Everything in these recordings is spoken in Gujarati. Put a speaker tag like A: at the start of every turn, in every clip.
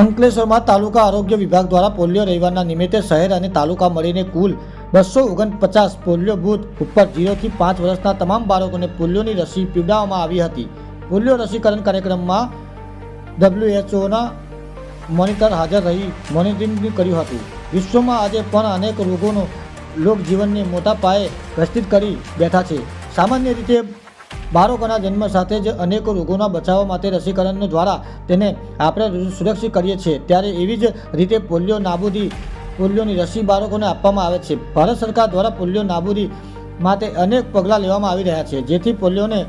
A: અંકલેશ્વરમાં તાલુકા આરોગ્ય વિભાગ દ્વારા પોલિયો રવિવારના નિમિત્તે શહેર અને તાલુકા મળીને કુલ બસો ઓગણપચાસ પોલિયો બૂથ ઉપર જીરોથી પાંચ વર્ષના તમામ બાળકોને પોલિયોની રસી પીવડાવવામાં આવી હતી. પોલિયો રસીકરણ કાર્યક્રમમાં ડબ્લ્યુએચઓના મોનિટર હાજર રહી મોનિટરિંગ કર્યું હતું. વિશ્વમાં આજે પણ અનેક રોગોનો લોકજીવનને મોટા પાયે ગ્રસ્તિત કરી બેઠા છે. સામાન્ય રીતે બાળકોના જન્મ સાથે જ અનેક રોગોના બચાવ માટે રસીકરણ દ્વારા તેને આપણે સુરક્ષિત કરીએ છીએ. ત્યારે એવી જ રીતે પોલિયો નાબૂદી, પોલિયોની રસી બાળકોને આપવામાં આવે છે. ભારત સરકાર દ્વારા પોલિયો નાબૂદી માટે અનેક પગલાં લેવામાં આવી રહ્યા છે. જેથી પોલિયોને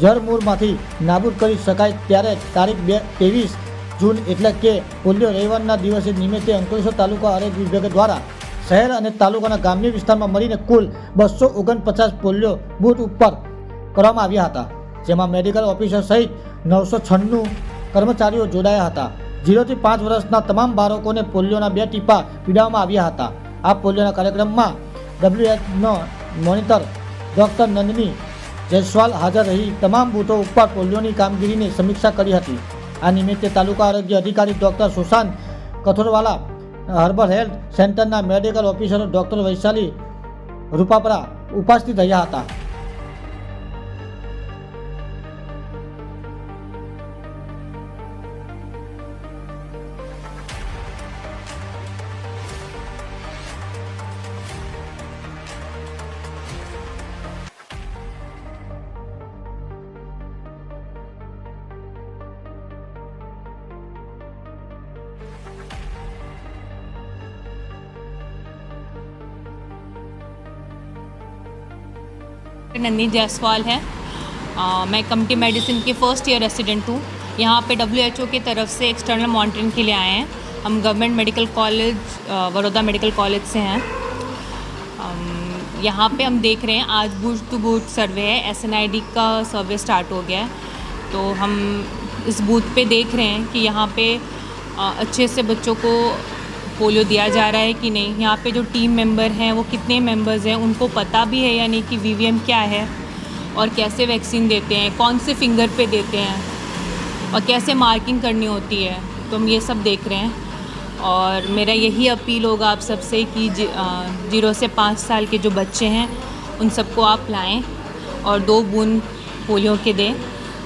A: જળમૂળમાંથી નાબૂદ કરી શકાય ત્યારે તારીખ બે, ત્રેવીસ જૂન એટલે કે પોલિયો રવિવારના દિવસે નિમિત્તે અંકલેશ્વર તાલુકા આરોગ્ય વિભાગ દ્વારા શહેર અને તાલુકાના ગ્રામ્ય વિસ્તારમાં મળીને કુલ બસો ઓગણપચાસ પોલિયો બૂથ ઉપર કરવામાં આવ્યા હતા, જેમાં મેડિકલ ઓફિસર સહિત નવસો છન્નું કર્મચારીઓ જોડાયા હતા. ઝીરોથી પાંચ વર્ષના તમામ બાળકોને પોલિયોના બે ટીપા પીડાવવામાં આવ્યા હતા. આ પોલિયોના કાર્યક્રમમાં ડબ્લ્યુએચનો મોનિટર ડૉક્ટર નંદની જયસ્વાલ હાજર રહી. તમામ બૂથો ઉપર પોલિયોની કામગીરીની સમીક્ષા કરી હતી. આ નિમિત્તે તાલુકા આરોગ્ય અધિકારી doctor Sushant Kathorwala, herbal health સેન્ટરના medical officer doctor Vaishali Rupapara ઉપસ્થિત રહ્યા હતા.
B: नंदी जायसवाल है। अ, मैं कम्युनिटी मेडिसिन की फ़र्स्ट ईयर रेसिडेंट हूँ। यहाँ पे डब्ल्यू की तरफ़ से एक्सटर्नल मॉनिटरिंग के लिए आए हैं। हम government medical college Baroda medical college से हैं। यहाँ पे हम देख रहे हैं आज बूथ टू बूथ सर्वे है एसएनआईडी का सर्वे स्टार्ट हो गया है। तो हम इस बूथ पे देख रहे हैं कि यहाँ पे अच्छे से बच्चों को पोलियो दिया जा रहा है कि नहीं? यहाँ पे जो टीम मेंबर हैं, वो कितने मेंबर्स हैं, उनको पता भी है या नहीं कि वीवीएम क्या है? और कैसे वैक्सीन देते हैं? कौन से फिंगर पे देते हैं? और कैसे मार्किंग करनी होती है? तो हम ये सब देख रहे हैं। और मेरा यही अपील होगा आप सबसे कि ज़ीरो से पाँच साल के जो बच्चे हैं, उन सबको आप लाएँ और दो बूंद पोलियो के दें।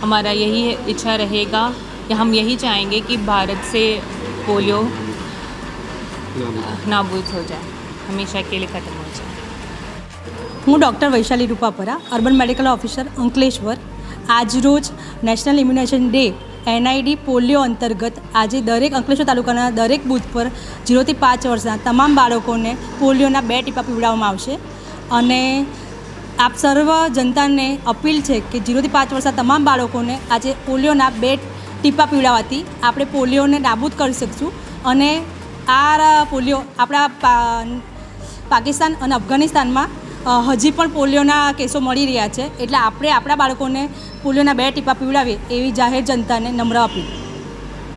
B: हमारा यही इच्छा रहेगा कि हम यही चाहेंगे कि भारत से पोलियो नाबूद हो जाए हमेशा के लिए ख़त्म हो जाए
C: હું doctor Vaishali Rupapara urban medical officer Ankleshwar આજરોજ national immunization day NID polio અંતર્ગત આજે દરેક અંકલેશ્વર તાલુકાના દરેક બૂથ પર જીરોથી પાંચ વર્ષના તમામ બાળકોને પોલિયોના બે ટીપા પીવડાવવામાં આવશે અને આપ સર્વ જનતાને અપીલ છે કે જીરોથી પાંચ વર્ષના તમામ બાળકોને આજે પોલિયોના બે ટીપા પીવડાવવાથી આપણે પોલિયોને નાબૂદ કરી શકશું અને આ પોલિયો આપણા પાકિસ્તાન અને અફઘાનિસ્તાનમાં હજી પણ પોલિયોના કેસો મળી રહ્યા છે. એટલે આપણે આપણા બાળકોને પોલિયોના બે ટીપા પીવડાવીએ એવી જાહેર જનતાને નમ્ર અપીલ.